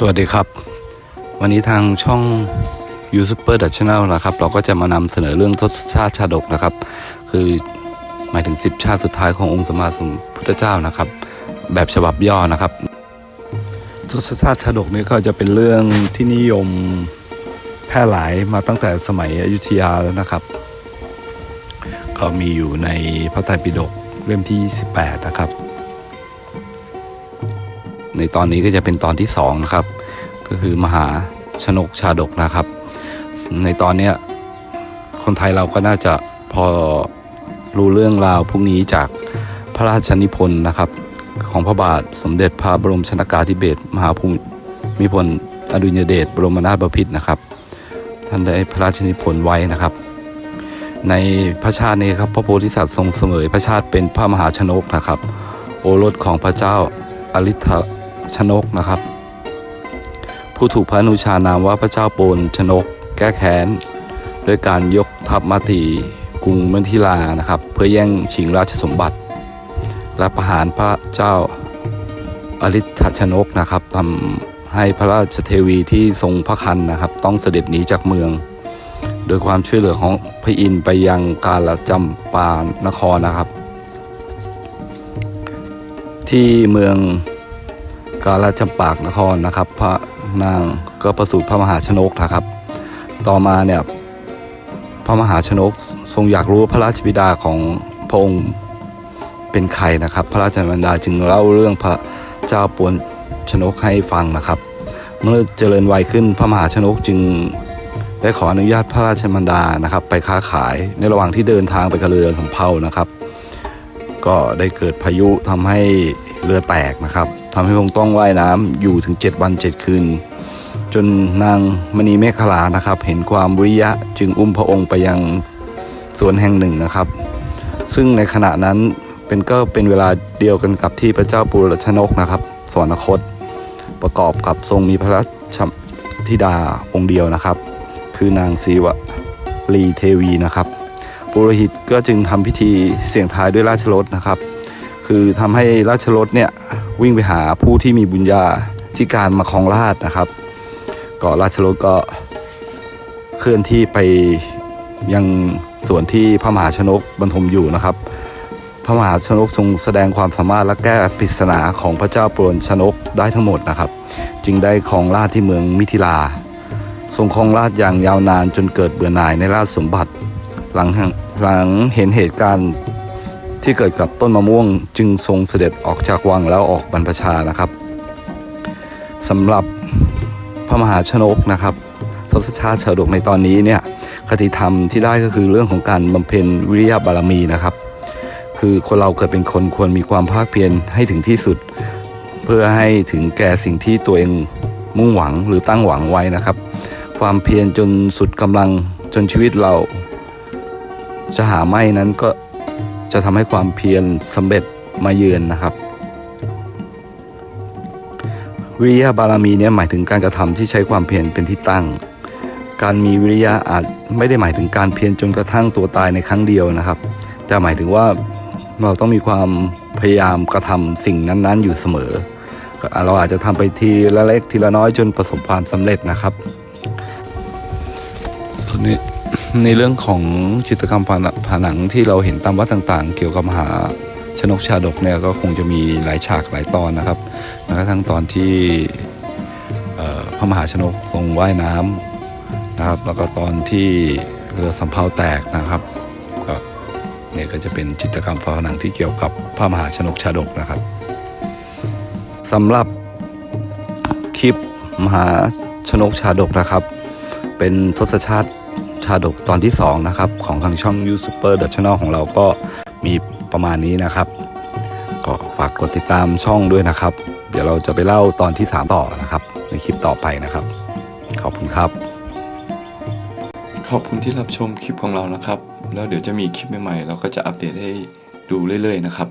สวัสดีครับ วันนี้ทางช่อง u s u p e r d a t Channel นะครับ เราก็จะมานำเสนอเรื่องทศชาติชาดกนะครับ คือหมายถึง 10 ชาติสุดท้ายขององค์สมมาสมพุทธเจ้านะครับ แบบฉบับย่อนะครับ ทศชาติชาดกนี้ก็จะเป็นเรื่องที่นิยมแพร่หลายมาตั้งแต่สมัยอยุธยาแล้วนะครับ ก็มีอยู่ในพระไตรปิฎกเล่มที่ 28 นะครับ ในตอนนี้ก็จะเป็นตอนที่สองนะครับ ก็คือมหาชนกชาดกนะครับ ในตอนเนี้ยคนไทยเราก็น่าจะพอรู้เรื่องราวพวกนี้จากพระราชนิพนธ์นะครับ ของพระบาทสมเด็จพระบรมชนากาธิเบศรมหาภูมิพลอดุลยเดชบรมนาถบพิตรนะครับ ท่านได้พระราชนิพนธ์ไว้นะครับ ในพระชาตินี้ครับพระโพธิสัตว์ทรงเสมยพระชาติเป็นพระมหาชนกนะครับ โอรสของพระเจ้าอริ t ชนกนะครับ ผู้ถูกพระนุชานามว่าพระเจ้าโปนชนก แก้แค้นด้วยการยกทัพมาตีกรุงมัทิลานะครับ เพื่อแย่งชิงราชสมบัติ และประหารพระเจ้าอริ t ชนกนะครับทำให้พระราชเทวีที่ทรงพระคันนะครับ ต้องเสด็จหนีจากเมือง โดยความช่วยเหลือของพระอินทร์ไปยังกาลจำปานครนะครับ ที่เมือง กาลจำปากนครนะครับ พระนางก็ประสูติพระมหาชนกนะครับ ต่อมาเนี่ยพระมหาชนกทรงอยากรู้พระราชบิดาของพระองค์เป็นใครนะครับ พระราชบิดาจึงเล่าเรื่องพระเจ้าปวนชนกให้ฟังนะครับ เมื่อเจริญวัยขึ้นพระมหาชนกจึงได้ขออนุญาตพระราชมันดานะครับ ไปค้าขายในระหว่างที่เดินทางไปกับเรือสำเภานะครับ ก็ได้เกิดพายุทำให้เรือแตกนะครับ ทำให้พงต้องว่ายน้ำอยู่ถึง 7 วัน 7 คืน จนนางมณีเมฆลานะครับ เห็นความวิริยะจึงอุ้มพระองค์ไปยังสวนแห่งหนึ่งนะครับ ซึ่งในขณะนั้นเป็นก็เป็นเวลาเดียวกันกับที่พระเจ้าปุรชนกนะครับสวรรคต ประกอบกับทรงมีพระราชธิดาองค์เดียวนะครับ คือนางศิวลีเทวีนะครับปุโรหิตก็จึงทำพิธีเสี่ยงทายด้วยราชรถนะครับ คือทำให้ราชรถเนี่ย วิ่งไปหาผู้ที่มีบุญญาที่การมาครองราชนะครับก็ราชรถก็เคลื่อนที่ไปยังส่วนที่พระมหาชนกบรรทมอยู่นะครับ พระมหาชนกทรงแสดงความสามารถและแก้ปริศนาของพระเจ้าปรนชนกได้ทั้งหมดนะครับ จึงได้ครองราชที่เมืองมิถิลา ทรงครองราชอย่างยาวนานจนเกิดเบื่อหน่ายในราชสมบัติ หลังหลังเห็นเหตุการณ์ ที่เกิดกับต้นมะม่วงจึงทรงเสด็จออกจากวังแล้วออกบรรพชานะครับสำหรับพระมหาชนกนะครับทศชาติเฉดกในตอนนี้เนี่ยคติธรรมที่ได้ก็คือเรื่องของการบำเพ็ญวิริยะบารมีนะครับ คือคนเราเกิดเป็นคนควรมีความภาคเพียรให้ถึงที่สุด เพื่อให้ถึงแก่สิ่งที่ตัวเองมุ่งหวังหรือตั้งหวังไว้นะครับ ความเพียรจนสุดกำลังจนชีวิตเราจะหาไม่นั้นก็ จะทำให้ความเพียรสำเร็จมาเยือนนะครับ วิริยะบารมีเนี่ยหมายถึงการกระทำที่ใช้ความเพียรเป็นที่ตั้ง การมีวิริยะอาจไม่ได้หมายถึงการเพียรจนกระทั่งตัวตายในครั้งเดียวนะครับ แต่หมายถึงว่าเราต้องมีความพยายามกระทำสิ่งนั้น ๆ อยู่เสมอ เราอาจจะทำไปทีละเล็กทีละน้อยจนประสบความสำเร็จนะครับ ในในเรื่องของจิตรกรรมผนผนังที่เราเห็นตามวัดต่างๆ เกี่ยวกับมหาชนกชาดกเนี่ยก็คงจะมีหลายฉากหลายตอนนะครับแม้กระทั่งตอนที่พระมหาชนกทรงว่ายน้ำนะครับ แล้วก็ตอนที่เรือสำเภาแตกนะครับก็เนี่ยก็จะเป็นจิตรกรรมฝาผนังที่เกี่ยวกับพระมหาชนกชาดกนะครับสำหรับคลิปมหาชนกชาดกนะครับ เป็นทศชาติ ชาดกตอนที่ 2 นะครับ ของทางช่อง y o u t u b e r Channel ของเราก็มีประมาณนี้นะครับ ก็ฝากกดติดตามช่องด้วยนะครับ เดี๋ยวเราจะไปเล่าตอนที่ 3 ต่อนะครับ ในคลิปต่อไปนะครับ ขอบคุณครับ ขอบคุณที่รับชมคลิปของเรานะครับ แล้วเดี๋ยวจะมีคลิปใหม่ๆเราก็จะอัปเดตให้ดูเรื่อยๆนะครับ